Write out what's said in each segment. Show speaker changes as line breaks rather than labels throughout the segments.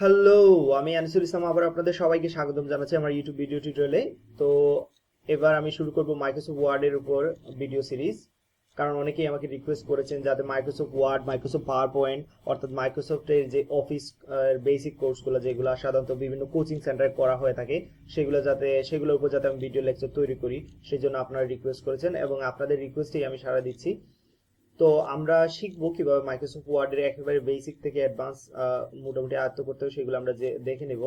Hello আমি আনিসুল ইসলাম। আবার আপনাদের সবাইকে স্বাগতম জানাচ্ছি আমার ইউটিউব ভিডিও টিউটোরিয়ালে তো এবার আমি শুরু করব মাইক্রোসফট ওয়ার্ডের উপর ভিডিও সিরিজ কারণ অনেকেই আমাকে রিকোয়েস্ট করেছেন যাতে Microsoft Word Microsoft PowerPoint অর্থাৎ মাইক্রোসফটের যে অফিস বেসিক কোর্সগুলো যেগুলো সাধারণত বিভিন্ন কোচিং সেন্টারে করা হয়ে থাকে, সেগুলো যাতে, সেগুলোর উপর যাতে আমি ভিডিও লেকচার তৈরি করি সেই জন্য আপনারা রিকোয়েস্ট করেছেন এবং আপনাদের রিকোয়েস্টেই আমি সাড়া দিচ্ছি। তো আমরা শিখব কীভাবে মাইক্রোসফট ওয়ার্ডের একেবারে বেসিক থেকে অ্যাডভান্স মোটামুটি আয়ত্ত করতে হবে, সেগুলো আমরা দেখে নেব।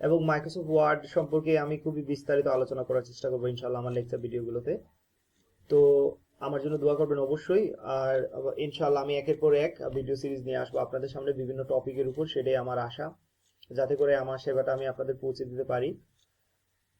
এবং মাইক্রোসফট ওয়ার্ড সম্পর্কে আমি খুবই বিস্তারিত আলোচনা করার চেষ্টা করব ইনশাল্লাহ আমার লেকচার ভিডিওগুলোতে তো আমার জন্য দোয়া করবেন অবশ্যই। আর ইনশাল্লাহ আমি একের পর এক ভিডিও সিরিজ নিয়ে আসব। আপনাদের সামনে বিভিন্ন টপিকের উপর, সেটাই আমার আশা। যাতে করে আমার সেবাটা আমি আপনাদের পৌঁছে দিতে পারি।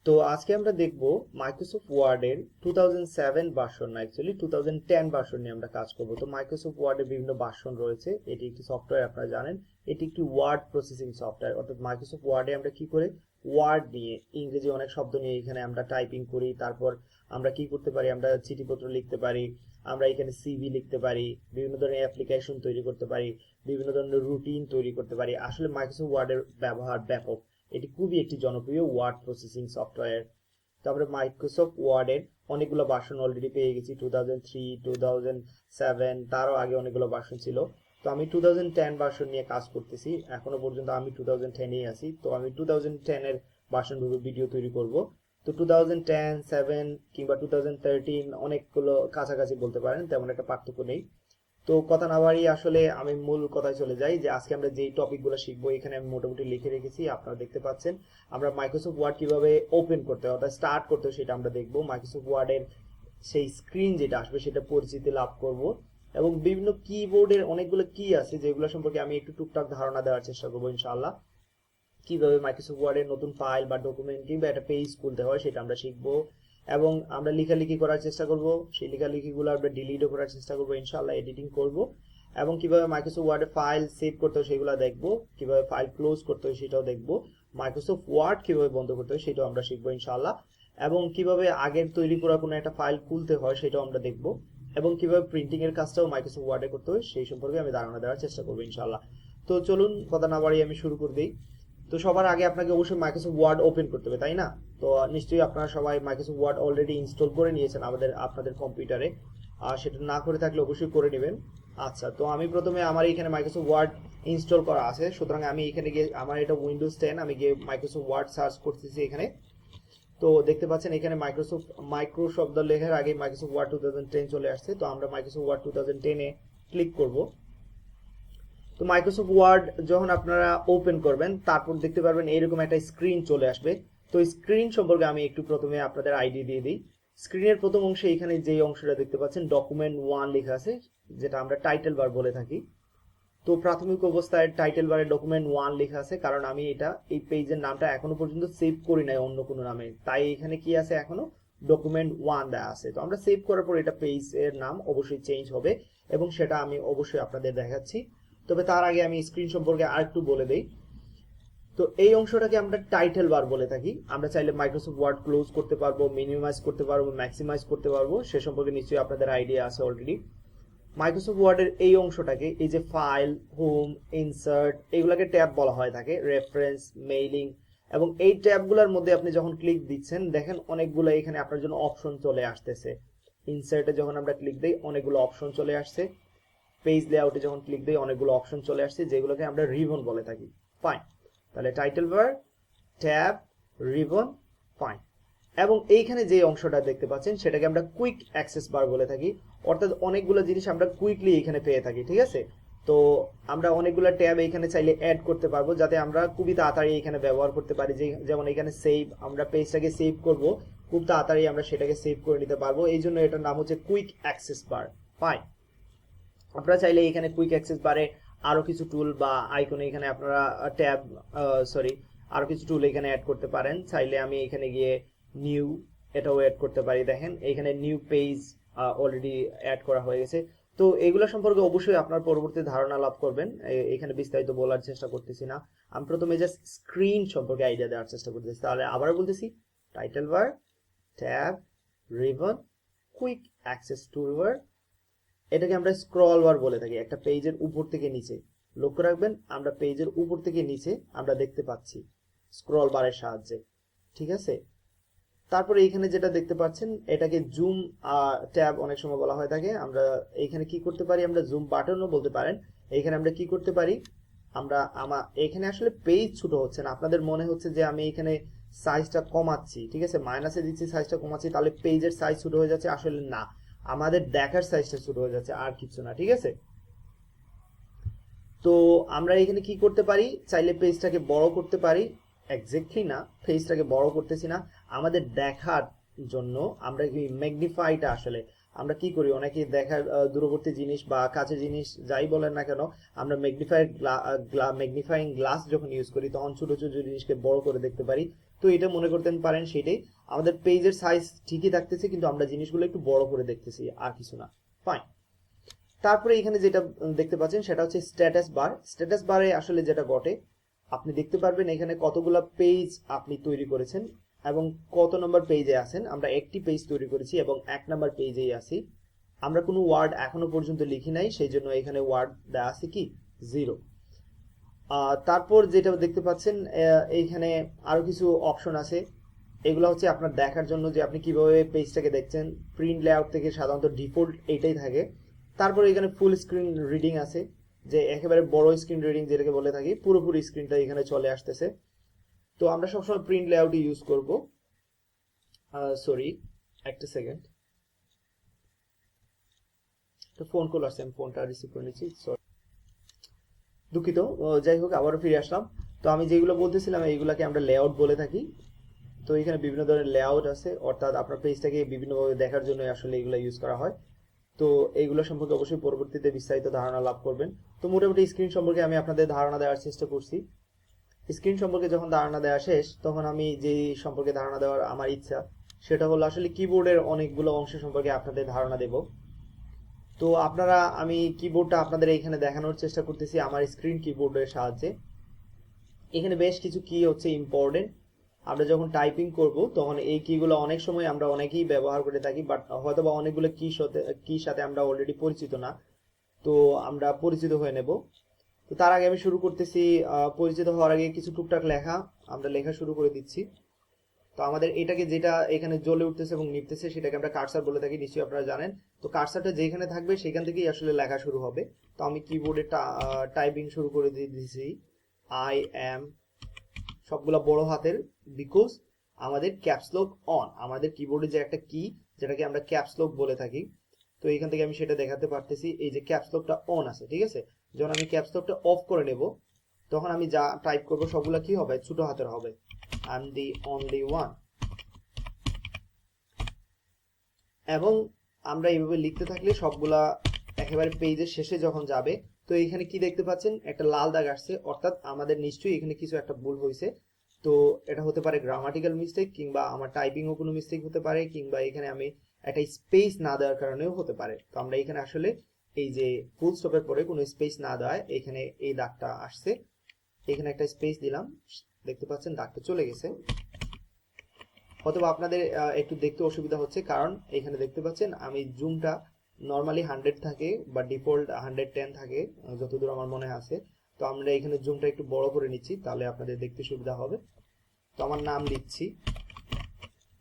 তো আজকে আমরা দেখব মাইক্রোসফট ওয়ার্ডের টু থাউজেন্ড সেভেন না actually two thousand ten version নিয়ে আমরা কাজ করব। তো মাইক্রোসফট ওয়ার্ডের বিভিন্ন ভার্সন রয়েছে। এটি একটি সফটওয়্যার আপনারা জানেন। এটি একটি ওয়ার্ড প্রসেসিং সফটওয়্যার অর্থাৎ মাইক্রোসফট ওয়ার্ডে আমরা কি করে? ওয়ার্ড নিয়ে, ইংরেজি অনেক শব্দ নিয়ে এখানে আমরা টাইপিং করি। তারপর আমরা কি করতে পারি? আমরা চিঠিপত্র লিখতে পারি। আমরা এখানে সিভি লিখতে পারি। বিভিন্ন ধরনের অ্যাপ্লিকেশন তৈরি করতে পারি। বিভিন্ন ধরনের রুটিন তৈরি করতে পারি। আসলে মাইক্রোসফট ওয়ার্ডের ব্যবহার ব্যাপক। এটি খুবই একটি জনপ্রিয় ওয়ার্ড প্রসেসিং সফটওয়্যার। তারপরে মাইক্রোসফট ওয়ার্ডের অনেকগুলো ভার্সন অলরেডি পেয়ে গেছি two thousand three two thousand seven তারও আগে অনেকগুলো ভার্সন ছিল। তো আমি টু থাউজেন্ড টেন ভার্সন নিয়ে কাজ করতেছি, এখনও পর্যন্ত আমি টু থাউজেন্ড টেনেই আছি। তো আমি টু থাউজেন্ড টেনের ভার্সন ভিডিও তৈরি করব। তো টু থাউজেন্ড টেন সেভেন কিংবা টু থাউজেন্ড থার্টিন অনেকগুলো কাছাকাছি বলতে পারেন, তেমন একটা পার্থক্য নেই। তো কথা না বাড়িয়ে আসলে আমি মূল কথায় চলে যাই যে আজকে আমরা যেই টপিকগুলো শিখব, এখানে আমি মোটামুটি লিখে রেখেছি, আপনারা দেখতে পাচ্ছেন। আমরা মাইক্রোসফট ওয়ার্ড কীভাবে ওপেন করতে হয়, অর্থাৎ স্টার্ট করতে হয় সেটা আমরা দেখব। মাইক্রোসফট ওয়ার্ডের সেই স্ক্রিন যেটা আসবে সেটা পরিচিতি লাভ করব। এবং বিভিন্ন কিবোর্ডের অনেকগুলো কি আছে যেগুলো সম্পর্কে আমি একটু টুকটাক ধারণা দেওয়ার চেষ্টা করব ইনশাআল্লাহ। কীভাবে মাইক্রোসফট ওয়ার্ডের নতুন ফাইল বা ডকুমেন্ট কিংবা একটা পেজ খুলতে হয় সেটা আমরা শিখব। এবং আমরা লেখালেখি করার চেষ্টা করব। সেই লেখালেখিগুলো আমরা ডিলিটও করার চেষ্টা করব। ইনশাআল্লাহ এডিটিং করব এবং কীভাবে মাইক্রোসফট ওয়ার্ডে ফাইল সেভ করতে হয় সেগুলো দেখব, কীভাবে ফাইল ক্লোজ করতে হয় সেটাও দেখব মাইক্রোসফট ওয়ার্ড কীভাবে বন্ধ করতে হয় সেটাও আমরা শিখব ইনশাআল্লাহ এবং কীভাবে আগের তৈরি করা কোনো একটা ফাইল খুলতে হয় সেটাও আমরা দেখব এবং কীভাবে প্রিন্টিং এর কাজটাও মাইক্রোসফট ওয়ার্ডে করতে হয় সেই সম্পর্কে আমি ধারণা দেওয়ার চেষ্টা করব ইনশাআল্লাহ। তো চলুন কথা না বাড়িয়ে আমি শুরু করে দিই। তো সবার আগে আপনাকে অবশ্যই মাইক্রোসফট ওয়ার্ড ওপেন করতে হবে, তাই না? তো নিশ্চয়ই আপনারা সবাই মাইক্রোসফট ওয়ার্ড অলরেডি ইনস্টল করে নিয়েছেন আমাদের, আপনাদের কম্পিউটারে। আর সেটা না করে থাকলে অবশ্যই করে নেবেন। আচ্ছা তো আমি প্রথমে আমার এখানে মাইক্রোসফট ওয়ার্ড ইনস্টল করা আছে। সুতরাং আমি এখানে গিয়ে, আমার এটা উইন্ডোজ টেন আমি গিয়ে মাইক্রোসফট ওয়ার্ড সার্চ করতেছি এখানে। তো দেখতে পাচ্ছেন এখানে মাইক্রোসফট মাইক্রো শব্দ লেখার আগে Microsoft Word two thousand ten চলে আসছে। তো আমরা মাইক্রোসফট ওয়ার্ড টু থাউজেন্ড টেনে ক্লিক করব। তো মাইক্রোসফট ওয়ার্ড যখন আপনারা ওপেন করবেন, তারপর দেখতে পারবেন এইরকম একটা স্ক্রিন চলে আসবে। তো স্ক্রিন সম্পর্কে আমি একটু প্রথমে আপনাদের আইডি দিয়ে দিই। স্ক্রিনের প্রথম অংশে এখানে যে অংশটা দেখতে পাচ্ছেন ডকুমেন্ট ওয়ান লেখা আছে, যেটা আমরা টাইটেল বার বলে থাকি। তো প্রাথমিক অবস্থায় টাইটেল বারে ডকুমেন্ট ওয়ান লেখা আছে, কারণ আমি এটা, এই পেজের নামটা এখনও পর্যন্ত সেভ করি নাই অন্য কোনো নামে। তাই এখানে কি আছে এখনও? ডকুমেন্ট ওয়ান দেওয়া আছে। তো আমরা সেভ করার পর এটা পেজ এর নাম অবশ্যই চেঞ্জ হবে, এবং সেটা আমি অবশ্যই আপনাদের দেখাচ্ছি। তবে তার আগে আমি স্ক্রিন সম্পর্কে আরেকটু বলে দেই। তো এই অংশটাকে আমরা টাইটেল বার বলে থাকি। আমরা চাইলে মাইক্রোসফট ওয়ার্ড ক্লোজ করতে পারব মিনিমাইজ করতে পারব ম্যাক্সিমাইজ করতে পারব, সে সম্পর্কে নিশ্চয়ই আপনাদের আইডিয়া আছে অলরেডি মাইক্রোসফট ওয়ার্ডের এই অংশটাকে, এই যে ফাইল হোম ইনসার্ট এগুলাকে ট্যাব বলা হয় থাকে রেফারেন্স মেইলিং এবং এই ট্যাবগুলোর মধ্যে আপনি যখন ক্লিক দিচ্ছেন, দেখেন অনেকগুলো এখানে আপনার জন্য অপশন চলে আসতেছে। ইনসার্টে যখন আমরা ক্লিক দিই, অনেকগুলো অপশন চলে আসছে। পেজ লেআউটে যখন ক্লিক দিই, অনেকগুলো অপশন চলে আসছে, যেগুলোকে আমরা রিবন বলে থাকি। ফাইন তাহলে title bar tab ribbon fine এবং এইখানে যে অংশটা দেখতে পাচ্ছেন, সেটাকে আমরা কুইক অ্যাক্সেস বার বলে থাকি। অর্থাৎ অনেকগুলো জিনিস আমরা কুইকলি এখানে পেয়ে থাকি, ঠিক আছে? তো আমরা অনেকগুলো ট্যাব এখানে চাইলে অ্যাড করতে পারব, যাতে আমরা খুবই তাড়াতাড়ি এখানে ব্যবহার করতে পারি। যে যেমন এখানে সেভ আমরা পেজটাকে সেভ করব, খুব তাড়াতাড়ি আমরা সেটাকে সেভ করে নিতে পারব। এই জন্য এটার নাম হচ্ছে কুইক অ্যাক্সেস বার ফাইন আপনারা চাইলে এখানে কুইক অ্যাক্সেস বারে আরও কিছু টুল বা আইকনে এখানে আপনারা ট্যাব সরি আরও কিছু টুল এখানে অ্যাড করতে পারেন। চাইলে আমি এখানে গিয়ে নিউ এটাও অ্যাড করতে পারি। দেখেন, এখানে নিউ পেজ অলরেডি অ্যাড করা হয়ে গেছে। তো এগুলো সম্পর্কে অবশ্যই আপনার পরবর্তী ধারণা লাভ করবেন। এখানে বিস্তারিত বলার চেষ্টা করতেছি না। আমি প্রথমে জাস্ট স্ক্রিন সম্পর্কে আইডিয়া দেওয়ার চেষ্টা করতেছি। তাহলে আবার বলতেছি title bar tab ribbon quick access tool bar এটাকে আমরা স্ক্রল বার বলে থাকি, একটা পেজের উপর থেকে নিচে। লক্ষ্য রাখবেন, আমরা পেজের উপর থেকে নিচে আমরা দেখতে পাচ্ছি স্ক্রল বারের সাহায্যে। ঠিক আছে? তারপরে এইখানে যেটা দেখতে পাচ্ছেন, এটাকে জুম ট্যাব অনেক সময় বলা হয় থাকে। আমরা এইখানে কি করতে পারি? আমরা জুম বাটনও বলতে পারেন। এইখানে আমরা কি করতে পারি? আমরা, আমা, এখানে আসলে পেজ ছোট হচ্ছে না। আপনাদের মনে হচ্ছে যে আমি এখানে সাইজটা কমাচ্ছি, ঠিক আছে? মাইনাসে দিচ্ছি সাইজটা কমাচ্ছি, তাহলে পেজের সাইজ ছোট হয়ে যাচ্ছে। আসলে না। আমাদের দেখার সাইজটা ছোট হয়ে যাচ্ছে, আর কিছু না, ঠিক আছে? তো আমরা এখানে কি করতে পারি? চাইলে পেজটাকে বড় করতে পারি। এক্স্যাক্টলি না পেজটাকে বড় করতেছি না। আমাদের দেখার জন্য আমরা কি ম্যাগনিফাইটা আসলে, আমরা কি করি? অনেকে দেখার দূরবর্তী জিনিস বা কাছের জিনিস যাই বলেন না কেন, আমরা ম্যাগনিফাই ম্যাগনিফাইং গ্লাস যখন ইউজ করি, তখন ছোট ছোট জিনিসকে বড় করে দেখতে পারি। তো এটা মনে করতে পারেন সেটাই। আমাদের পেজের সাইজ ঠিকই থাকতেছে, কিন্তু আমরা জিনিসগুলো একটু বড় করে দেখতেছি, আর কিছু না। ফাইন তারপরে এখানে যেটা দেখতে পাচ্ছেন, সেটা হচ্ছে স্ট্যাটাস বার স্ট্যাটাস বারে আসলে যেটা ঘটে, আপনি দেখতে পারবেন এখানে কতগুলা পেজ আপনি তৈরি করেছেন এবং কত নম্বর পেজে আছেন। আমরা একটি পেজ তৈরি করেছি এবং এক নম্বর পেজেই আছি। আমরা কোনো ওয়ার্ড এখনও পর্যন্ত লিখি নাই, সেই জন্য এখানে ওয়ার্ড দেওয়া আছে কি? জিরো তারপর যেটা দেখতে পাচ্ছেন এইখানে আরও কিছু অপশন আছে। এগুলো হচ্ছে আপনার দেখার জন্য যে আপনি কীভাবে পেজটাকে দেখছেন। প্রিন্ট লেআউট থেকে সাধারণত ডিফল্ট এইটাই থাকে। তারপরে এখানে ফুল স্ক্রিন রিডিং আছে, যে একেবারে বড় স্ক্রিন রিডিং যেটাকে বলে থাকি, পুরোপুরি স্ক্রিনটা এখানে চলে আসতেছে। তো আমরা সবসময় প্রিন্ট লেআউটই ইউজ করব। সরি একটা সেকেন্ড তো ফোন কল আসছে, আমি ফোনটা রিসিভ করে নিচ্ছি সরি দুঃখিত যাই হোক, আবারও ফিরে আসলাম। তো আমি যেগুলো বলতেছিলাম, এইগুলাকে আমরা লেআউট বলে থাকি। তো এখানে বিভিন্ন ধরনের লেআউট আছে, অর্থাৎ আপনার পেজটাকে বিভিন্নভাবে দেখার জন্য আসলে এগুলো ইউজ করা হয়। তো এইগুলো সম্পর্কে অবশ্যই পরবর্তীতে বিস্তারিত ধারণা লাভ করবেন। তো মোটামুটি স্ক্রিন সম্পর্কে আমি আপনাদের ধারণা দেওয়ার চেষ্টা করছি। স্ক্রিন সম্পর্কে যখন ধারণা দেওয়া শেষ, তখন আমি যে সম্পর্কে ধারণা দেওয়ার আমার ইচ্ছা, সেটা হলো আসলে কিবোর্ডের অনেকগুলো অংশ সম্পর্কে আপনাদের ধারণা দেব। তো আপনারা, আমি কিবোর্ডটা আপনাদের এখানে দেখানোর চেষ্টা করতেছি আমার স্ক্রিন কিবোর্ডের সাহায্যে। এখানে বেশ কিছু কি হচ্ছে ইম্পর্টেন্ট আমরা যখন টাইপিং করব, তখন এই কিগুলো অনেক সময় আমরা অনেকেই ব্যবহার করে থাকি বাট হয়তো বা অনেকগুলো কি সাথে কি সাথে আমরা অলরেডি পরিচিত না। তো আমরা পরিচিত হয়ে নেব। তো তার আগে আমি শুরু করতেছি পরিচিত হওয়ার আগে কিছু টুকটাক লেখা। আমরা লেখা শুরু করে দিচ্ছি। তো আমাদের এটাকে যেটা এখানে জ্বলে উঠতেছে এবং নিপতেছে, সেটাকে আমরা কার্সার বলে থাকি, নিশ্চয়ই আপনারা জানেন। তো কার্সারটা যেখানে থাকবে, সেখান থেকেই আসলে লেখা শুরু হবে। তো আমি কিবোর্ডে টাইপিং শুরু করে দিয়ে দিয়েছি আই এম সবগুলা বড় হাতের বিকজ আমাদের ক্যাপসলক অন আমাদের কিবোর্ডে যে একটা কি যেটাকে আমরা ক্যাপসলক বলে থাকি, তো এখান থেকে আমি সেটা দেখাতে পারতেছি, এই যে ক্যাপসলকটা অন আছে, ঠিক আছে? যখন আমি ক্যাপসলকটা অফ করে নেব, তখন আমি যা টাইপ করব, সবগুলা কি হবে? ছোট হাতের হবে। আই দি অনলি ওয়ান এবং আমরা এইভাবে লিখতে থাকলে সবগুলা একেবারে পেজের শেষে যখন যাবে তো এখানে কি দেখতে পাচ্ছেন? একটা লাল দাগ আসছে, অর্থাৎ আমাদের নিশ্চয়ই এখানে কিছু একটা ভুল হয়েছে। তো এটা হতে পারে গ্রামাটিক্যাল মিস্টেক কিংবা আমার টাইপিংও কোনো মিস্টেক হতে পারে, কিংবা এখানে আমি একটা স্পেস না দেওয়ার কারণেও হতে পারে। তো আমরা এখানে আসলে এই যে ফুল স্টপের পরে কোনো স্পেস না দেওয়ায় এখানে এই দাগটা আসছে। এখানে একটা স্পেস দিলাম, দেখতে পাচ্ছেন দাগটা চলে গেছে। অথবা আপনাদের একটু দেখতে অসুবিধা হচ্ছে, কারণ এখানে দেখতে পাচ্ছেন আমি জুমটা নর্মালি হান্ড্রেড থাকে বা ডিফল্ট হান্ড্রেড টেন থাকে যতদূর আমার মনে আছে। তো আমরা এখানে জুমটা একটু বড় করে নিচ্ছি, তাহলে আপনাদের দেখতে সুবিধা হবে। তো আমার নাম লিখছি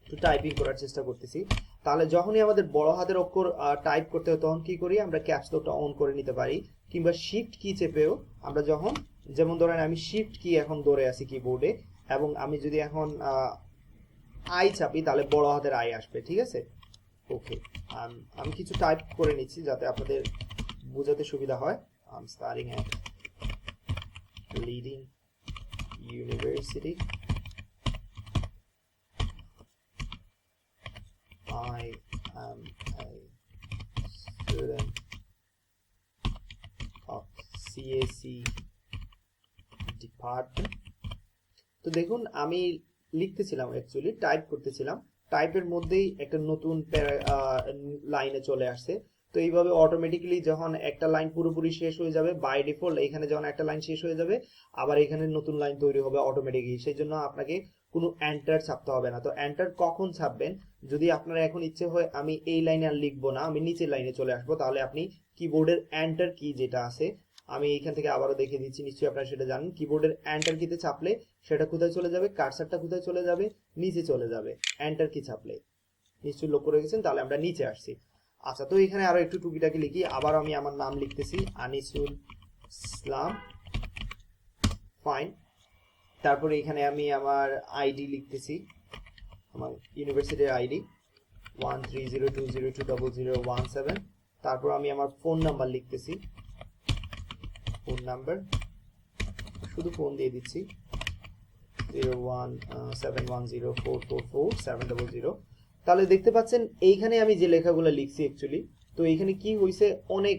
একটু টাইপিং করার চেষ্টা করতেছি। তাহলে যখনই আমাদের বড় হাতের অক্ষর টাইপ করতে হয়, তখন কি করি? আমরা ক্যাপস লকটা অন করে নিতে পারি, কিংবা শিফট কি চেপেও আমরা যখন, যেমন ধরেন আমি শিফট কি এখন ধরে আছি কিবোর্ডে এবং আমি যদি এখন আই চাপি, তাহলে বড় হাতের আই আসবে, ঠিক আছে? ওকে আমি কিছু টাইপ করে নিচ্ছি যাতে আপনাদের বোঝাতে সুবিধা হয়। I starting at leading university. I am a student of CAC department. তো দেখুন, আমি লিখতেছিলাম অ্যাকচুয়ালি টাইপ করতেছিলাম। টাইপের মধ্যেই একটা নতুন লাইনে চলে আসছে। তো এইভাবে অটোমেটিক্যালি যখন একটা লাইন পুরোপুরি শেষ হয়ে যাবে বাই ডিফল্ট এখানে যখন একটা লাইন শেষ হয়ে যাবে, আবার এখানে নতুন লাইন তৈরি হবে অটোমেটিকলি সেই জন্য আপনাকে কোনো অ্যান্টার ছাপতে হবে না। তো অ্যান্টার কখন ছাপবেন? যদি আপনার এখন ইচ্ছে হয়, আমি এই লাইনে আর লিখব না, আমি নিচের লাইনে চলে আসব, তাহলে আপনি কিবোর্ডের অ্যান্টার কি যেটা আছে আমি এইখান থেকে আবারও দেখিয়ে দিচ্ছি, নিশ্চয়ই আপনারা সেটা জানেন। কিবোর্ডের এন্টার কিতে চাপলে সেটা কোথায় চলে যাবে? কার্সারটা কোথায় চলে যাবে? নিচে চলে যাবে। এন্টার কি চাপলে নিশ্চয়ই লক্ষ্য রেখেছেন? তাহলে আমরা নিচে আসছি। আচ্ছা তো এখানে আরও একটু টুকিটাকি লিখি। আবার আমি আমার নাম লিখতেছি, আনিসুল ইসলাম। ফাইন তারপরে এখানে আমি আমার আইডি লিখতেছি। আমার ইউনিভার্সিটির ID one three zero two zero two double zero one seven তারপর আমি আমার ফোন নাম্বার লিখতেছি। Phone number. শুধু ফোন দিয়ে দিচ্ছি। Zero one seven one zero four four four seven double zero তাহলে দেখতে পাচ্ছেন, এইখানে আমি যে লেখাগুলো লিখছি অ্যাকচুয়ালি তো এইখানে কি হয়েছে অনেক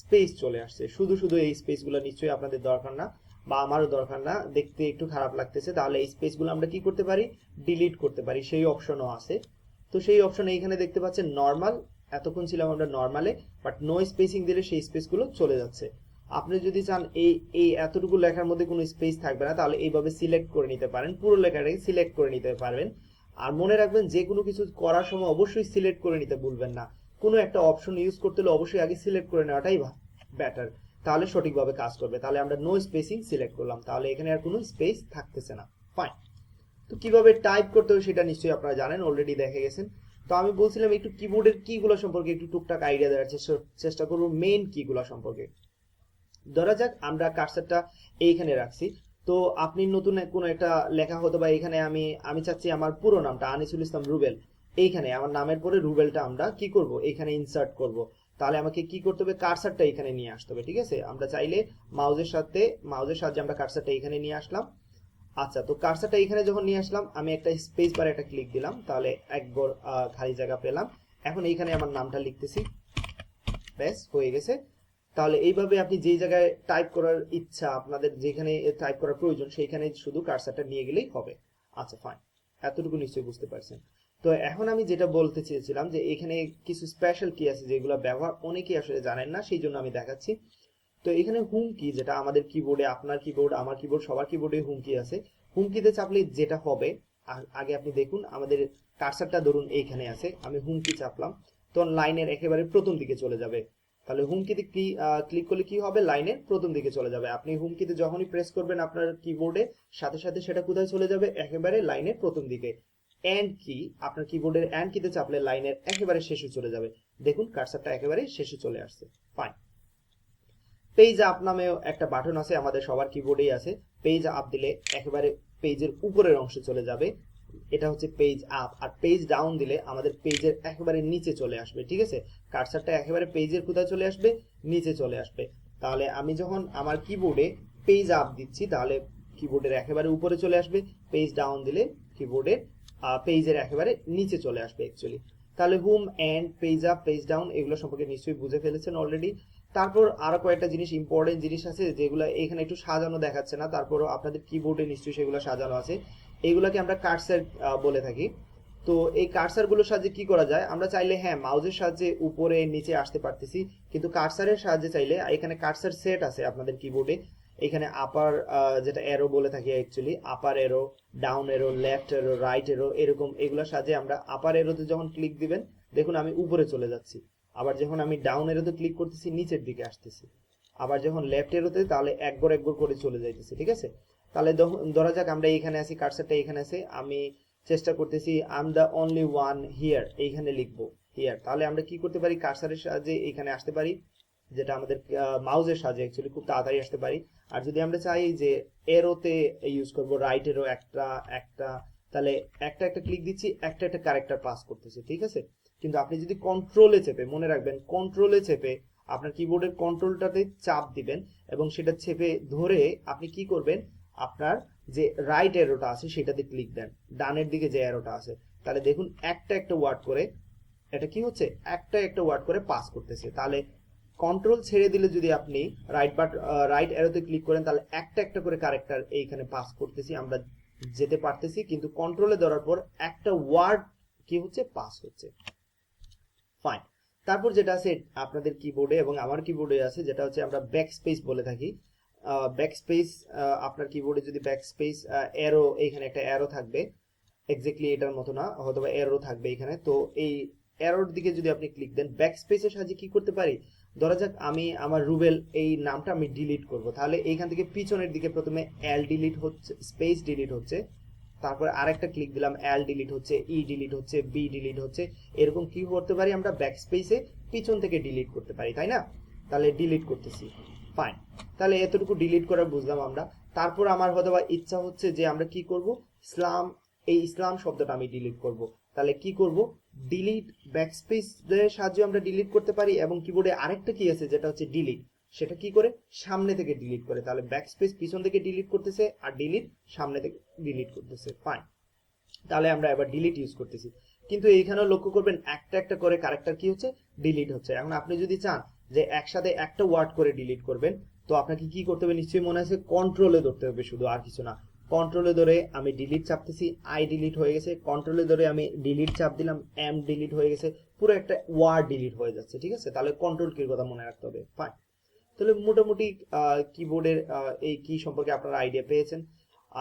স্পেস চলে আসছে। শুধু শুধু এই স্পেসগুলো নিশ্চয়ই আপনাদের দরকার না, বা আমারও দরকার না, দেখতে একটু খারাপ লাগতেছে। তাহলে এই স্পেসগুলো আমরা কি করতে পারি? ডিলিট করতে পারি। সেই অপশনও আছে। তো সেই অপশন এইখানে দেখতে পাচ্ছেন নর্মাল এতক্ষণ ছিলাম আমরা নর্মালে বাট নো স্পেসিং দিলে সেই স্পেসগুলো চলে যাচ্ছে। আপনি যদি চান এই এই এতটুকু লেখার মধ্যে কোনো স্পেস থাকবে না, তাহলে এইভাবে সিলেক্ট করে নিতে পারেন। পুরো লেখাটাকে সিলেক্ট করে নিতে পারবেন। আর মনে রাখবেন, যে কোনো কিছু করার সময় অবশ্যই সিলেক্ট করে নিতে ভুলবেন না। কোনো একটা অপশন ইউজ করতে হলে অবশ্যই আগে সিলেক্ট করে নেওয়াটাই বেটার তাহলে সঠিকভাবে কাজ করবে। তাহলে আমরা নো স্পেসিং সিলেক্ট করলাম। তাহলে এখানে আর কোনো স্পেস থাকতেছে না। ফাইন তো কীভাবে টাইপ করতে হবে সেটা নিশ্চয়ই আপনারা জানেন অলরেডি দেখে গেছেন। তো আমি বলছিলাম একটু কিবোর্ডের কিগুলো সম্পর্কে একটু টুকটাক আইডিয়া দেওয়ার চেষ্টা- করব মেইন কিগুলো সম্পর্কে। ধরা যাক, আমরা কার্সারটা এইখানে রাখছি। তো আপনি নতুন কোনো একটা লেখা হতো বা এখানে আমি আমি চাচ্ছি আমার পুরো নামটা, আনিসুল ইসলাম রুবেল। এইখানে আমার নামের পরে রুবেলটা আমরা কি করব? এখানে ইনসার্ট করব। তাহলে আমাকে কি করতে হবে? কার্সারটা এখানে নিয়ে আসতে হবে, ঠিক আছে? আমরা চাইলে মাউজের সাথে, মাউজের সাহায্যে আমরা কার্সারটা এখানে নিয়ে আসলাম। আচ্ছা তো কার্সারটা এখানে যখন নিয়ে আসলাম, আমি একটা স্পেস বার একটা ক্লিক দিলাম, তাহলে একবার খালি জায়গা পেলাম। এখন এইখানে আমার নামটা লিখতেছি। ব্যাস, হয়ে গেছে। তাহলে এইভাবে আপনি যেই জায়গায় টাইপ করার ইচ্ছা আপনাদের যেখানে টাইপ করার প্রয়োজন, সেইখানে শুধু কার্সারটা নিয়ে গেলেই হবে। আচ্ছা ফাইন এতটুকু নিশ্চয়ই বুঝতে পারছেন। তো এখন আমি যেটা বলতে চেয়েছিলাম যে এখানে কিছু স্পেশাল কি আছে যেগুলো ব্যবহার অনেকেই আসলে জানেন না, সেই জন্য আমি দেখাচ্ছি। তো এখানে হুম কি যেটা আমাদের কিবোর্ডে আপনার কিবোর্ড আমার কিবোর্ড সবার কিবোর্ডে হুম কি আছে। হুমকিতে চাপলে যেটা হবে আগে আপনি দেখুন, আমাদের কার্সারটা ধরুন এইখানে আছে, আমি হুমকি চাপলাম। তখন লাইনের একেবারে প্রথম দিকে চলে যাবে। তাহলে হুমকিতে ক্লিক করলে কি হবে? লাইনের প্রথম দিকে চলে যাবে। আপনি হুমকিতে যখনই প্রেস করবেন আপনার কিবোর্ডে সাথে সাথে সেটা কোথায় চলে যাবে? একেবারে লাইনের প্রথম দিকে। এন্ড কি আপনার কিবোর্ডের এন্ড কিতে চাপলে লাইনের একেবারে শেষে চলে যাবে। দেখুন কার্সারটা একেবারে শেষে চলে আসছে। ফাইন পেজ আপ নামেও একটা বাটন আছে, আমাদের সবার কিবোর্ডেই আছে। পেজ আপ দিলে একেবারে পেজের উপরের অংশে চলে যাবে। এটা হচ্ছে পেজ আপ আর পেজ ডাউন দিলে আমাদের পেজের একেবারে নিচে চলে আসবে, ঠিক আছে? কার্সারটা একেবারে পেজের কোথায় চলে আসবে? নিচে চলে আসবে। তাহলে আমি যখন আমার কিবোর্ডে পেজ আপ দিচ্ছি, তাহলে কিবোর্ডের একেবারে উপরে চলে আসবে। পেজ ডাউন দিলে কিবোর্ডের পেজের একেবারে নিচে চলে আসবে অ্যাকচুয়ালি তাহলে হুম and page up page down এগুলো সম্পর্কে নিশ্চয়ই বুঝে ফেলেছেন অলরেডি তারপর আরও কয়েকটা জিনিস ইম্পর্টেন্ট জিনিস আছে যেগুলো এখানে একটু সাজানো দেখাচ্ছে না, তারপরও আপনাদের কিবোর্ডে নিশ্চয়ই সেগুলো সাজানো আছে। এগুলাকে আমরা কার্সার বলে থাকি। তো এই কার্সারগুলোর সাহায্যে কি করা যায়? আমরা চাইলে হ্যাঁ মাউজের সাহায্যে উপরে, নিচে আসতে পারতেছি। কিন্তু কার্সারের সাহায্যে চাইলে, এখানে কার্সার সেট আছে আপনাদের কিবোর্ডে এখানে আপার যেটা এরো বলে থাকি actually upper arrow down arrow left arrow right arrow এরকম এগুলোর সাহায্যে আমরা আপার এরোতে যখন ক্লিক দিবেন, দেখুন আমি উপরে চলে যাচ্ছি। আবার যখন আমি ডাউন এরোতে ক্লিক করতেছি, নিচের দিকে আসতেছি। আবার যখন লেফট এরোতে তাহলে একবার একবার করে চলে যাইতেছে, ঠিক আছে? তাহলে ধরা যাক আমরা এখানে আছি কার্সারটা এখানে আছে? আমি চেষ্টা করতেছি আম দ্য অনলি ওয়ান হিয়ার এইখানে লিখব হিয়ার তাহলে আমরা কি করতে পারি? কার্সারের সাহায্যে এখানে আসতে পারি, যেটা আমাদের মাউজের সাহায্যে অ্যাকচুয়ালি খুব তাড়াতাড়ি আসতে পারি। আর যদি আমরা চাই যে এরোতে ইউজ করব রাইট এরো একটা একটা, তাহলে একটা একটা ক্লিক দিচ্ছি, একটা একটা ক্যারেক্টার পাস করতেছি, ঠিক আছে? কিন্তু আপনি যদি কন্ট্রোলে চেপে, মনে রাখবেন কন্ট্রোলে চেপে আপনার কিবোর্ডের কন্ট্রোলটাতে চাপ দিবেন এবং সেটা চেপে ধরে আপনি কি করবেন? আপনার যে রাইট এরোটা আছে, সেটাতে ক্লিক দেন। ডানের দিকে যে এরোটা আছে, তাহলে দেখুন একটা একটা ওয়ার্ড করে, এটা কি হচ্ছে? একটা একটা ওয়ার্ড করে পাস করতেছে। তাহলে কন্ট্রোল ছেড়ে দিলে যদি আপনি রাইট বাট রাইট এরোতে ক্লিক করেন, তাহলে একটা একটা করে ক্যারেক্টার এইখানে পাস করতেছি। আমরা যেতে পারতেছি, কিন্তু কন্ট্রোলে ধরার পর একটা ওয়ার্ড কি হচ্ছে? পাস হচ্ছে। ফাইন তারপর যেটা আছে আপনাদের কিবোর্ডে এবং আমার কিবোর্ডে আছে, যেটা হচ্ছে আমরা ব্যাক স্পেস বলে থাকি। ব্যাক স্পেস আপনার কিবোর্ডে যদি ব্যাক স্পেস অ্যারো এইখানে একটা অ্যারো থাকবে। এক্স্যাক্টলি এটার মতো না হয়তো অ্যারো থাকবে এখানে। তো এই অ্যারোর দিকে যদি আপনি ক্লিক দেন ব্যাক স্পেসের সাহায্যে কি করতে পারি? ধরা যাক আমি আমার রুবেল এই নামটা আমি ডিলিট করব। তাহলে এইখান থেকে পিছনের দিকে প্রথমে এল ডিলিট হচ্ছে স্পেস ডিলিট হচ্ছে। তারপরে আরেকটা ক্লিক দিলাম এল ডিলিট হচ্ছে ই ডিলিট হচ্ছে বি ডিলিট হচ্ছে। এরকম কি করতে পারি আমরা? ব্যাক স্পেসে পিছন থেকে ডিলিট করতে পারি, তাই না? তাহলে ডিলিট করতেছি। ফাইন তাহলে এতটুকু ডিলিট করে বুঝলাম আমরা। তারপর আমার হয়তো ইচ্ছা হচ্ছে যে আমরা কি করব? ইসলাম, এই ইসলাম শব্দটা আমি ডিলিট করব। তাহলে কি করব? ডিলিট ব্যাকস্পেস এর সাহায্যে আমরা ডিলিট করতে পারি এবং কিবোর্ডে আরেকটা কি আছে যেটা হচ্ছে ডিলিট সেটা কি করে? সামনে থেকে ডিলিট করে। তাহলে ব্যাকস্পেস পিছন থেকে ডিলিট করতেছে আর ডিলিট সামনে থেকে ডিলিট করতেছে। ফাইন তাহলে আমরা এবার ডিলিট ইউজ করতেছি। কিন্তু এইখানেও লক্ষ্য করবেন একটা একটা করে ক্যারেক্টার কি হচ্ছে? ডিলিট হচ্ছে। এখন আপনি যদি চান যে একসাথে একটা ওয়ার্ড করে ডিলিট করবেন, তো আপনাকে কি করতে হবে নিশ্চয়ই মনে আছে? কন্ট্রোলে ধরতে হবে শুধু, আর কিছু না। কন্ট্রোলে ধরে আমি ডিলিট চাপতেছি আই ডিলিট হয়ে গেছে। কন্ট্রোলে ধরে আমি ডিলিট চাপ দিলাম এম ডিলিট হয়ে গেছে। পুরো একটা ওয়ার্ড ডিলিট হয়ে যাচ্ছে, ঠিক আছে? তাহলে কন্ট্রোল কির কথা মনে রাখতে হবে ফাইন তাহলে মোটামুটি কিবোর্ডের এই কি সম্পর্কে আপনারা আইডিয়া পেয়েছেন।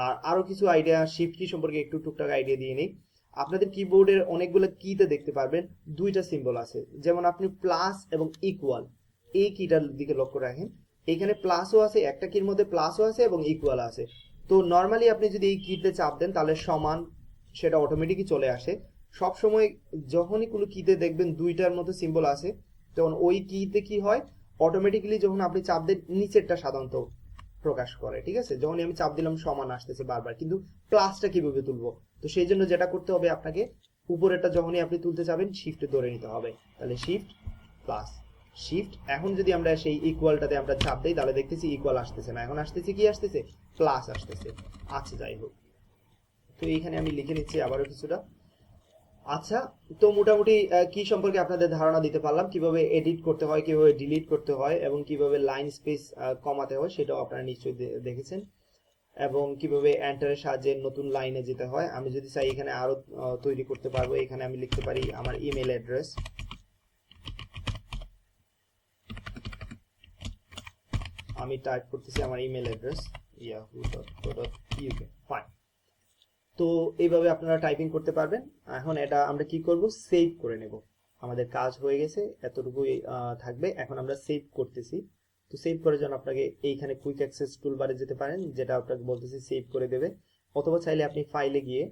আর আরও কিছু আইডিয়া শিফট কি সম্পর্কে একটু টুকটাক আইডিয়া দিয়ে নিই। আপনাদের কিবোর্ডের অনেকগুলো কিতে দেখতে পারবেন, দুইটা সিম্বল আছে। যেমন আপনি প্লাস এবং ইকুয়াল এই কিটার দিকে লক্ষ্য রাখেন। এখানে প্লাসও আছে, একটা কির মধ্যে প্লাসও আছে এবং ইকুয়াল আছে। তো নর্মালি আপনি যদি এই কিতে চাপ দেন, তাহলে সমান সেটা অটোমেটিকই চলে আসে। সব সময় যখনই কোনো কিতে দেখবেন দুইটার মতো সিম্বল আছে, তখন ওই কিতে কি হয়? অটোমেটিক্যালি যখন আপনি চাপ দেন, নিচেরটা সাধারণত প্রকাশ করে, ঠিক আছে? যখনই আমি চাপ দিলাম, সমান আসতেছে বারবার। কিন্তু প্লাসটা কীভাবে তুলবো? তো সেই জন্য যেটা করতে হবে আপনাকে, উপরেরটা যখনই আপনি তুলতে চাবেন শিফট ধরে নিতে হবে। তাহলে শিফট প্লাস শিফট এখন যদি আমরা সেই ইকুয়ালটাতে আমরা চাপ দিই, তাহলে দেখতেছি ইকুয়াল আসতেছে না। এখন আসতেছে কি আসতেছে? প্লাস আসতেছে। আচ্ছা যাই হোক। তো এইখানে আমি লিখে নিচ্ছি আবারও কিছুটা। আচ্ছা তো মোটামুটি কি সম্পর্কে আপনাদের ধারণা দিতে পারলাম? কীভাবে এডিট করতে হয়, কীভাবে ডিলিট করতে হয়, এবং কীভাবে লাইন স্পেস কমাতে হয়, সেটাও আপনারা নিশ্চয়ই দেখেছেন। এবং কীভাবে এন্টারের সাহায্যে নতুন লাইনে যেতে হয়। আমি যদি চাই এখানে আরও তৈরি করতে পারব, এখানে আমি লিখতে পারি আমার ইমেল অ্যাড্রেস আমি টাইপ করতেছি আমার ইমেল অ্যাড্রেস yahoo.co.uk ফাইন তো এইভাবে আপনারা টাইপিং করতে পারবেন। এখন এটা আমরা কি করব? সেভ করে নেব। আমাদের কাজ হয়ে গেছে, এতটুকুই থাকবে। এখন আমরা সেভ করতেছি। তো সেভ করার জন্য আপনাকে এইখানে কুইক অ্যাক্সেস টুলবারে যেতে পারেন, যেটা আপনাকে বলতেছি সেভ করে দেবে। অথবা চাইলে আপনি ফাইলে গিয়ে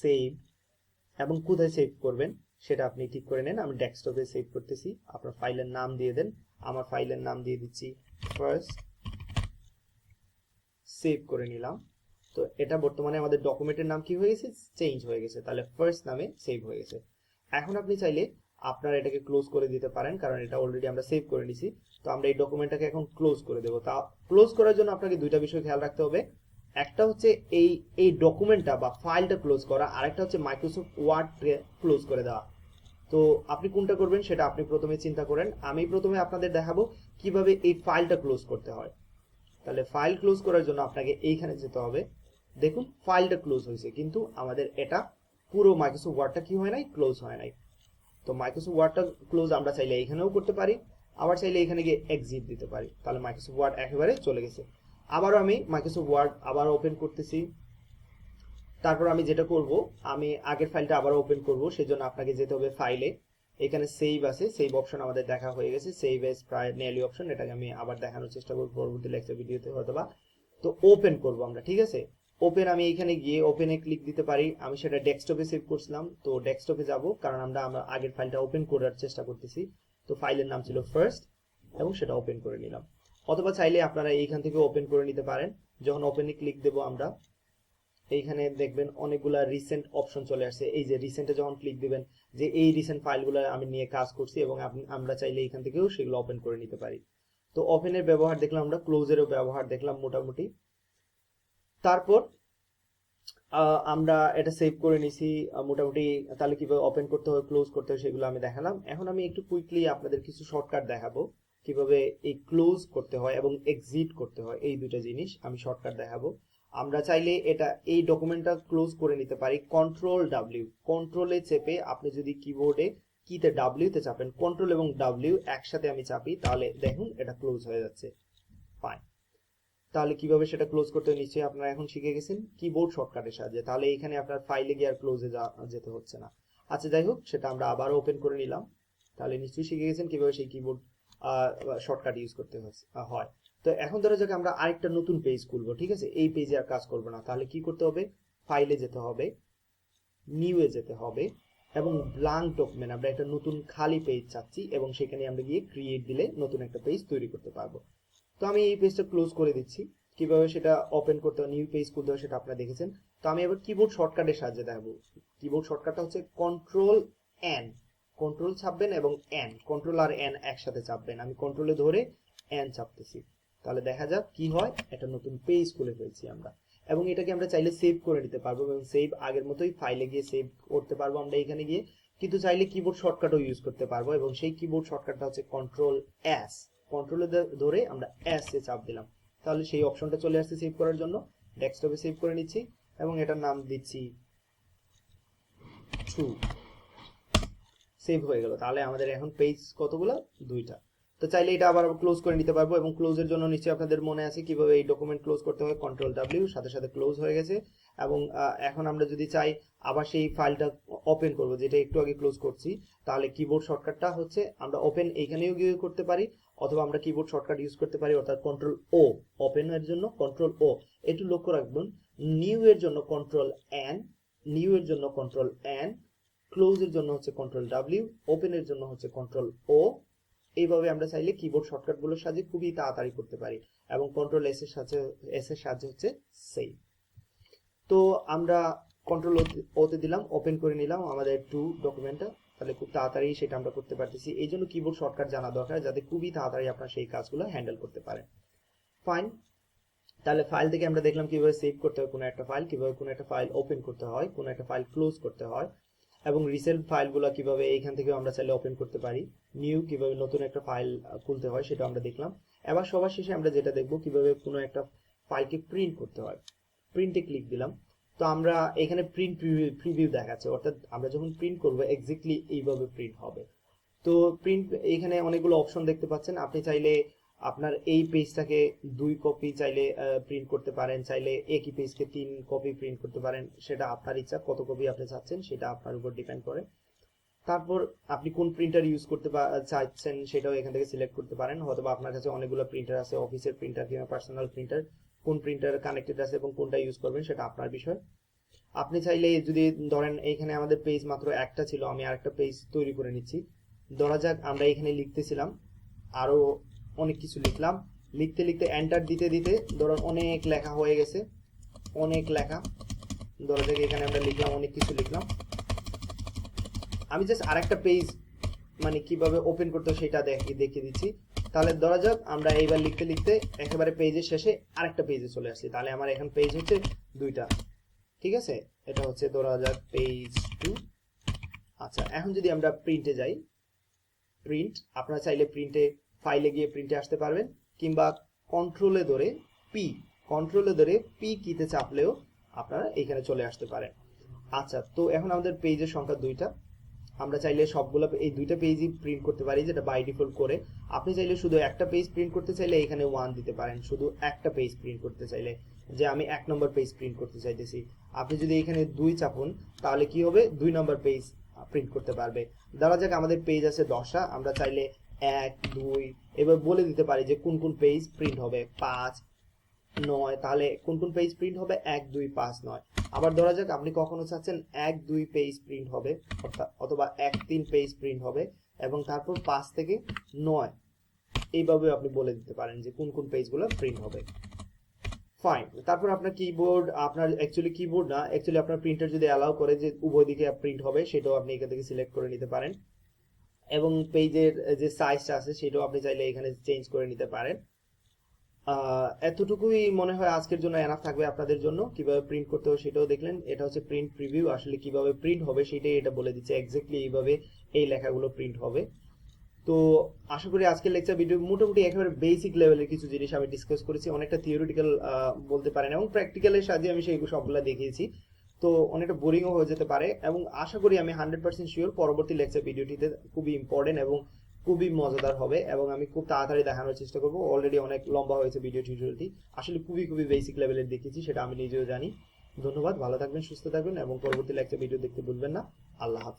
সেভ এবং কোথায় সেভ করবেন? সেটা আপনি ঠিক করে নেন, আমি ডেস্কটপে সেভ করতেছি। আপনার ফাইলের নাম দিয়ে দেন। আমার ফাইলের নাম দিয়ে দিচ্ছি। ফার্স্ট সেভ করে নিলাম। তো এটা বর্তমানে আমাদের ডকুমেন্টের নাম কি হয়ে গেছে? চেঞ্জ হয়ে গেছে। তাহলে ফার্স্ট নামে সেভ হয়ে গেছে। এখন আপনি চাইলে আপনারা এটাকে ক্লোজ করে দিতে পারেন, কারণ এটা অলরেডি আমরা সেভ করে নিছি। তো আমরা এই ডকুমেন্টটাকে এখন ক্লোজ করে দেবো। তা ক্লোজ করার জন্য আপনাকে দুইটা বিষয় খেয়াল রাখতে হবে। একটা হচ্ছে এই এই ডকুমেন্টটা বা ফাইলটা ক্লোজ করা, আরেকটা হচ্ছে মাইক্রোসফট ওয়ার্ড ক্লোজ করে দেওয়া। তো আপনি কোনটা করবেন সেটা আপনি প্রথমে চিন্তা করেন। আমি প্রথমে আপনাদের দেখাবো কীভাবে এই ফাইলটা ক্লোজ করতে হয়। তাহলে ফাইল ক্লোজ করার জন্য আপনাকে এইখানে যেতে হবে। দেখুন, ফাইলটা ক্লোজ হয়েছে, কিন্তু আমাদের এটা পুরো মাইক্রোসফট ওয়ার্ডটা কি হয় নাই? ক্লোজ হয় নাই। তো মাইক্রোসফট ওয়ার্ডটা ক্লোজ আমরা চাইলে এইখানেও করতে পারি, আবার চাইলে এখানে গিয়ে এক্সিট দিতে পারি। তাহলে মাইক্রোসফট ওয়ার্ড একেবারে চলে গেছে। আবারও আমি মাইক্রোসফট ওয়ার্ড আবার ওপেন করতেছি। তারপর আমি যেটা করব, আমি আগের ফাইলটা আবার ওপেন করব, সেজন্য আপনাকে যেতে হবে ফাইলে এখানে সেভ আছে সেভ অপশন আমাদের দেখা হয়ে গেছে সেভ এস প্রায় নেলি অপশন এটাকে আমি আবার দেখানোর চেষ্টা করব, পরবর্তী লেকচার ভিডিওতে হয়তো বা তো ওপেন করব আমরা, ঠিক আছে? ওপেন আমি এখানে গিয়ে ওপেনে ক্লিক দিতে পারি। আমি সেটা ডেস্কটপে সেভ করছিলাম, তো ডেস্কটপে যাব, কারণ আমরা আমরা আগের ফাইলটা ওপেন করার চেষ্টা করতেছি। তো ফাইলের নাম ছিল ফার্স্ট এবং সেটা ওপেন করে নিলাম। অথবা চাইলে আপনারা এইখান থেকে ওপেন করে নিতে পারেন। যখন ওপেনে ক্লিক দেব আমরা এইখানে দেখবেন অনেকগুলা রিসেন্ট অপশন চলে আসছে। এই যে রিসেন্টে যখন ক্লিক দিবেন, যে এই রিসেন্ট ফাইলগুলো আমি নিয়ে কাজ করছি এবং আমরা চাইলে এখান থেকেও সেগুলো ওপেন করে নিতে পারি। তো ওপেনের ব্যবহার দেখলাম আমরা ক্লোজেরও ব্যবহার দেখলাম মোটামুটি। তারপর আমরা এটা সেভ করে নিছি মোটামুটি তাহলে কীভাবে ওপেন করতে হয় ক্লোজ করতে হয় সেগুলো আমি দেখালাম। এখন আমি একটু কুইকলি আপনাদের কিছু শর্টকাট দেখাবো, কীভাবে এই ক্লোজ করতে হয় এবং এক্সিট করতে হয়, এই দুটো জিনিস আমি শর্টকাট দেখাবো। আমরা চাইলে এটা, এই ডকুমেন্টটা ক্লোজ করে নিতে পারি। কন্ট্রোল ডাব্লিউ কন্ট্রোলে চেপে আপনি যদি কিবোর্ডে কিতে ডাব্লিউ তে চাপেন কন্ট্রোল এবং ডাব্লিউ একসাথে আমি চাপি, তাহলে দেখুন এটা ক্লোজ হয়ে যাচ্ছে। ফাইন তাহলে কীভাবে সেটা ক্লোজ করতে নিশ্চয়ই আপনারা এখন শিখে গেছেন কিবোর্ড শর্টকাটের সাহায্যে। তাহলে এখানে আপনার ফাইলে গিয়ে আর ক্লোজে যেতে হচ্ছে না। আচ্ছা যাই হোক, সেটা আমরা আবার ওপেন করে নিলাম। তাহলে নিশ্চয়ই শিখে গেছেন কীভাবে সেই কিবোর্ড শর্টকাট ইউজ করতে হয়। তো এখন ধরো যাক আমরা আরেকটা নতুন পেজ খুলবো, ঠিক আছে? এই পেজে আর কাজ করব না। তাহলে কি করতে হবে? ফাইলে যেতে হবে নিউ এ যেতে হবে এবং ব্লাঙ্ক ডকুমেন্ট আমরা একটা নতুন খালি পেজ চাচ্ছি এবং সেখানে আমরা গিয়ে ক্রিয়েট দিলে নতুন একটা পেজ তৈরি করতে পারব। তো আমি এই পেজটা ক্লোজ করে দিচ্ছি। কীভাবে সেটা ওপেন করতে হবে নিউ পেজ খুলতে হবে সেটা আপনারা দেখেছেন। তো আমি এবার কিবোর্ড শর্টকাটের সাহায্যে দেখাবো। কিবোর্ড শর্টকাটটা হচ্ছে কন্ট্রোল এন কন্ট্রোল চাপবেন এবং এন কন্ট্রোল আর এন একসাথে চাপবেন। আমি কন্ট্রোলে ধরে এন চাপতেছি। তাহলে দেখা যাক কি হয়। একটা নতুন পেজ খুলে ফেলছি আমরা। এবং এটাকে আমরা চাইলে সেভ করে নিতে পারব এবং সেভ আগের মতোই ফাইলে গিয়ে সেভ করতে পারব আমরা এখানে গিয়ে। কিন্তু চাইলে কিবোর্ড শর্টকাটও ইউজ করতে পারব এবং সেই কিবোর্ড শর্টকাটটা হচ্ছে কন্ট্রোল এস কন্ট্রোলে ধরে আমরা এস এ চাপ দিলাম। তাহলে সেই অপশনটা চলে আসছে সেভ করার জন্য। ডেস্কটপে সেভ করে নিচ্ছি এবং এটার নাম দিচ্ছি ট্রু সেভ হয়ে গেল। তাহলে আমাদের এখন পেজ কতগুলো? দুইটা। তো চাইলে এটা আবার ক্লোজ করে নিতে পারব এবং ক্লোজের জন্য নিশ্চয়ই আপনাদের মনে আছে কীভাবে এই ডকুমেন্ট ক্লোজ করতে হয় কন্ট্রোল ডাব্লিউ সাথে সাথে ক্লোজ হয়ে গেছে। এবং এখন আমরা যদি চাই আবার সেই ফাইলটা ওপেন করব, যেটা একটু আগে ক্লোজ করছি, তাহলে কিবোর্ড শর্টকাটটা হচ্ছে আমরা ওপেন এইখানেও গিয়ে করতে পারি, অথবা আমরা কিবোর্ড শর্টকাট ইউজ করতে পারি, অর্থাৎ কন্ট্রোল ও ওপেন এর জন্য কন্ট্রোল ও একটু লক্ষ্য রাখবেন নিউ এর জন্য কন্ট্রোল এন নিউ এর জন্য কন্ট্রোল এন ক্লোজ এর জন্য হচ্ছে কন্ট্রোল ডাব্লিউ ওপেন এর জন্য হচ্ছে কন্ট্রোল ও এইভাবে আমরা চাইলে কিবোর্ড শর্টকাটগুলোর সাহায্যে খুবই তাড়াতাড়ি করতে পারি এবং কন্ট্রোল এস এর সাথে এস এর সাহায্যে হচ্ছে সেভ তো আমরা কন্ট্রোল ওতে দিলাম ওপেন করে নিলাম আমাদের টু। ডকুমেন্টটা তাহলে খুব তাড়াতাড়ি সেটা আমরা করতে পারতেছি। এই জন্য কিবোর্ড শর্টকাট জানা দরকার যাতে খুবই তাড়াতাড়ি আপনার সেই কাজগুলো হ্যান্ডেল করতে পারেন। ফাইন তাহলে ফাইল থেকে আমরা দেখলাম কীভাবে সেভ করতে হয়, কোনো একটা ফাইল কীভাবে কোনো একটা ফাইল ওপেন করতে হয়, কোনো একটা ফাইল ক্লোজ করতে হয়। এবং রিসেন্ট ফাইলগুলো কীভাবে এইখান থেকে আমরা চাইলে ওপেন করতে পারি নিউ কীভাবে নতুন একটা ফাইল খুলতে হয় সেটা আমরা দেখলাম। এবার সবার শেষে আমরা যেটা দেখব, কীভাবে কোনো একটা ফাইলকে প্রিন্ট করতে হয়। প্রিন্টে ক্লিক দিলাম। তো আমরা এখানে প্রিন্ট প্রিভিউ দেখাচ্ছে, অর্থাৎ আমরা যখন প্রিন্ট করব এক্স্যাক্টলি এইভাবে প্রিন্ট হবে। তো প্রিন্ট এখানে অনেকগুলো অপশন দেখতে পাচ্ছেন। আপনি চাইলে আপনার এই পেজটাকে দুই কপি চাইলে প্রিন্ট করতে পারেন, চাইলে একই পেজকে তিন কপি প্রিন্ট করতে পারেন, সেটা আপনার ইচ্ছা, কত কপি আপনি চাচ্ছেন সেটা আপনার উপর ডিপেন্ড করে। তারপর আপনি কোন প্রিন্টার ইউজ করতে চাচ্ছেন সেটাও এখান থেকে সিলেক্ট করতে পারেন অথবা আপনার কাছে অনেকগুলো প্রিন্টার আছে অফিসের প্রিন্টার কিংবা পার্সোনাল প্রিন্টার কোন প্রিন্টার কানেক্টেড আছে এবং কোনটা ইউজ করবেন সেটা আপনার বিষয়। আপনি চাইলে যদি ধরেন এইখানে আমাদের পেজ মাত্র একটা ছিল, আমি আরেকটা পেজ তৈরি করে নিচ্ছি। ধরা যাক আমরা এখানে লিখতেছিলাম আরও অনেক কিছু লিখলাম। লিখতে লিখতে এন্টার দিতে দিতে ধরুন অনেক লেখা হয়ে গেছে। অনেক লেখা। ধরা যাক এখানে আমরা লিখলাম, অনেক কিছু লিখলাম। আমি জাস্ট আরেকটা পেজ মানে কীভাবে ওপেন করতে সেটা দেখি, দেখিয়ে দিচ্ছি। তাহলে ধরা যাক, আমরা এইবার লিখতে লিখতে একেবারে পেজের শেষে আরেকটা পেজে চলে আসছি। তাহলে আমার এখন পেজ হচ্ছে দুইটা। ঠিক আছে? এটা হচ্ছে ধরা যাক পেজ টু আচ্ছা এখন যদি আমরা প্রিন্টে যাই প্রিন্ট আপনারা চাইলে প্রিন্টে ফাইলে গিয়ে প্রিন্টে আসতে পারবেন, কিংবা কন্ট্রোলে ধরে পি কন্ট্রোলে ধরে পি কিতে চাপলেও আপনারা এখানে চলে আসতে পারেন। আচ্ছা তো এখন আমাদের পেজের সংখ্যা দুইটা। আমরা চাইলে সবগুলো, এই দুইটা পেজই প্রিন্ট করতে পারি, যেটা বাই ডিফল্ট করে। আপনি চাইলে শুধু একটা পেজ প্রিন্ট করতে চাইলে এখানে ওয়ান দিতে পারেন, শুধু একটা পেজ প্রিন্ট করতে চাইলে। যে আমি এক নম্বর পেজ প্রিন্ট করতে চাইতেছি। আপনি যদি এখানে দুই চাপুন, তাহলে কি হবে? দুই নম্বর পেজ প্রিন্ট করতে পারবে। ধরা যাক আমাদের পেজ আছে দশটা আমরা চাইলে এক, দুই, এবার বলে দিতে পারি যে কোন কোন পেজ প্রিন্ট হবে পাঁচ, নয়, তাহলে কোন কোন পেজ প্রিন্ট হবে এক, দুই, পাঁচ, নয়। আবার ধরা যাক, আপনি কখনো চাচ্ছেন এক, দুই পেজ প্রিন্ট হবে, অর্থাৎ অথবা এক, তিন পেজ প্রিন্ট হবে, এবং তারপর পাঁচ থেকে নয়। এইভাবে আপনি বলে দিতে পারেন যে কোন কোন পেজগুলো প্রিন্ট হবে। ফাইন তারপর আপনার কিবোর্ড আপনার অ্যাকচুয়ালি কিবোর্ড না অ্যাকচুয়ালি আপনার প্রিন্টার যদি অ্যালাউ করে যে উভয় দিকে প্রিন্ট হবে, সেটাও আপনি এখান থেকে সিলেক্ট করে নিতে পারেন। এবং পেজের যে সাইজটা আছে, সেটাও আপনি চাইলে এখানে চেঞ্জ করে নিতে পারেন। এতটুকুই মনে হয় আজকের জন্য এনাফ থাকবে আপনাদের জন্য। কীভাবে প্রিন্ট করতে হবে সেটাও দেখলেন। এটা হচ্ছে প্রিন্ট প্রিভিউ আসলে কীভাবে প্রিন্ট হবে সেটাই এটা বলে দিচ্ছে এক্স্যাক্টলি এইভাবে এই লেখাগুলো প্রিন্ট হবে। তো আশা করি আজকের লেকচার ভিডিও মোটামুটি একেবারে বেসিক লেভেলের কিছু জিনিস আমি ডিসকাস করেছি। অনেকটা থিওরিটিক্যাল বলতে পারেন এবং প্র্যাকটিক্যালের সাহায্যে আমি সেই সবগুলো দেখিয়েছি। তো অনেকটা বোরিংও হয়ে যেতে পারে এবং আশা করি আমি হান্ড্রেড পার্সেন্ট শিওর পরবর্তী লেকচার ভিডিওটিতে খুবই ইম্পর্টেন্ট এবং খুবই মজাদার হবে এবং আমি খুব তাড়াতাড়ি দেখানোর চেষ্টা করব। অলরেডি অনেক লম্বা হয়েছে ভিডিও টিউটোরিয়ালটি আসলে খুবই খুবই বেসিক লেভেলের দেখেছি সেটা আমি নিজেও জানি। ধন্যবাদ, ভালো থাকবেন, সুস্থ থাকবেন এবং পরবর্তী লেকচার ভিডিও দেখতে ভুলবেন না। আল্লাহ হাফিজ।